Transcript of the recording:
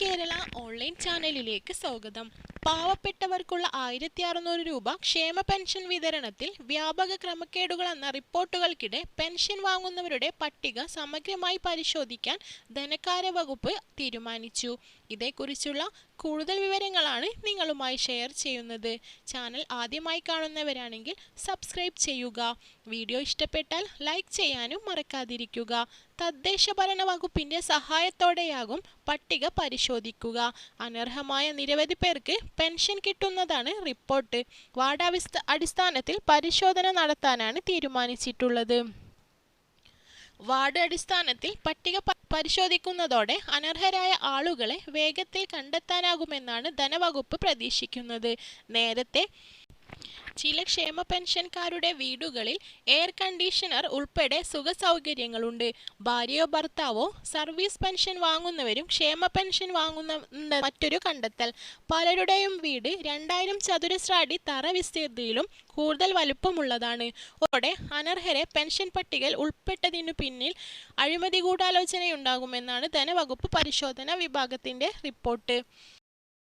Kerala online ചാനലിലേക്ക് സ്വാഗതം. പാവപ്പെട്ടവർക്കുള്ള ആയിരത്തി അറുന്നൂറ് രൂപ ക്ഷേമ പെൻഷൻ വിതരണത്തിൽ വ്യാപക ക്രമക്കേടുകൾ എന്ന റിപ്പോർട്ടുകൾക്കിടെ പെൻഷൻ വാങ്ങുന്നവരുടെ പട്ടിക സമഗ്രമായി പരിശോധിക്കാൻ ധനകാര്യ വകുപ്പ് തീരുമാനിച്ചു. ഇതേക്കുറിച്ചുള്ള കൂടുതൽ വിവരങ്ങളാണ് നിങ്ങളുമായി ഷെയർ ചെയ്യുന്നത്. ചാനൽ ആദ്യമായി കാണുന്നവരാണെങ്കിൽ സബ്സ്ക്രൈബ് ചെയ്യുക. വീഡിയോ ഇഷ്ടപ്പെട്ടാൽ ലൈക്ക് ചെയ്യാനും മറക്കാതിരിക്കുക. തദ്ദേശ ഭരണ വകുപ്പിന്റെ സഹായത്തോടെയാകും പട്ടിക പരിശോധിക്കുക. അനർഹമായ നിരവധി പേർക്ക് പെൻഷൻ കിട്ടുന്നതാണ് റിപ്പോർട്ട് വാർഡാവിസ്ഥ അടിസ്ഥാനത്തിൽ പരിശോധന നടത്താനാണ് തീരുമാനിച്ചിട്ടുള്ളത്. വാർഡ് അടിസ്ഥാനത്തിൽ പട്ടിക പരിശോധിക്കുന്നതോടെ അനർഹരായ ആളുകളെ വേഗത്തിൽ കണ്ടെത്താനാകുമെന്നാണ് ധനവകുപ്പ് പ്രതീക്ഷിക്കുന്നത്. നേരത്തെ ചില ക്ഷേമ പെൻഷൻകാരുടെ വീടുകളിൽ എയർ കണ്ടീഷണർ ഉൾപ്പെടെ സുഖ സൗകര്യങ്ങളുണ്ട് ഭാര്യയോ ഭർത്താവോ സർവീസ് പെൻഷൻ വാങ്ങുന്നവരും ക്ഷേമ പെൻഷൻ വാങ്ങുന്ന മറ്റൊരു കണ്ടെത്തൽ. പലരുടെയും വീട് രണ്ടായിരം ചതുരശ്ര അടി തറ വിസ്തീർത്തിയിലും കൂടുതൽ വലുപ്പമുള്ളതാണ്. ഓടെ അനർഹരെ പെൻഷൻ പട്ടികയിൽ ഉൾപ്പെട്ടതിനു പിന്നിൽ അഴിമതി ഗൂഢാലോചനയുണ്ടാകുമെന്നാണ് ധനവകുപ്പ് പരിശോധന വിഭാഗത്തിന്റെ റിപ്പോർട്ട്.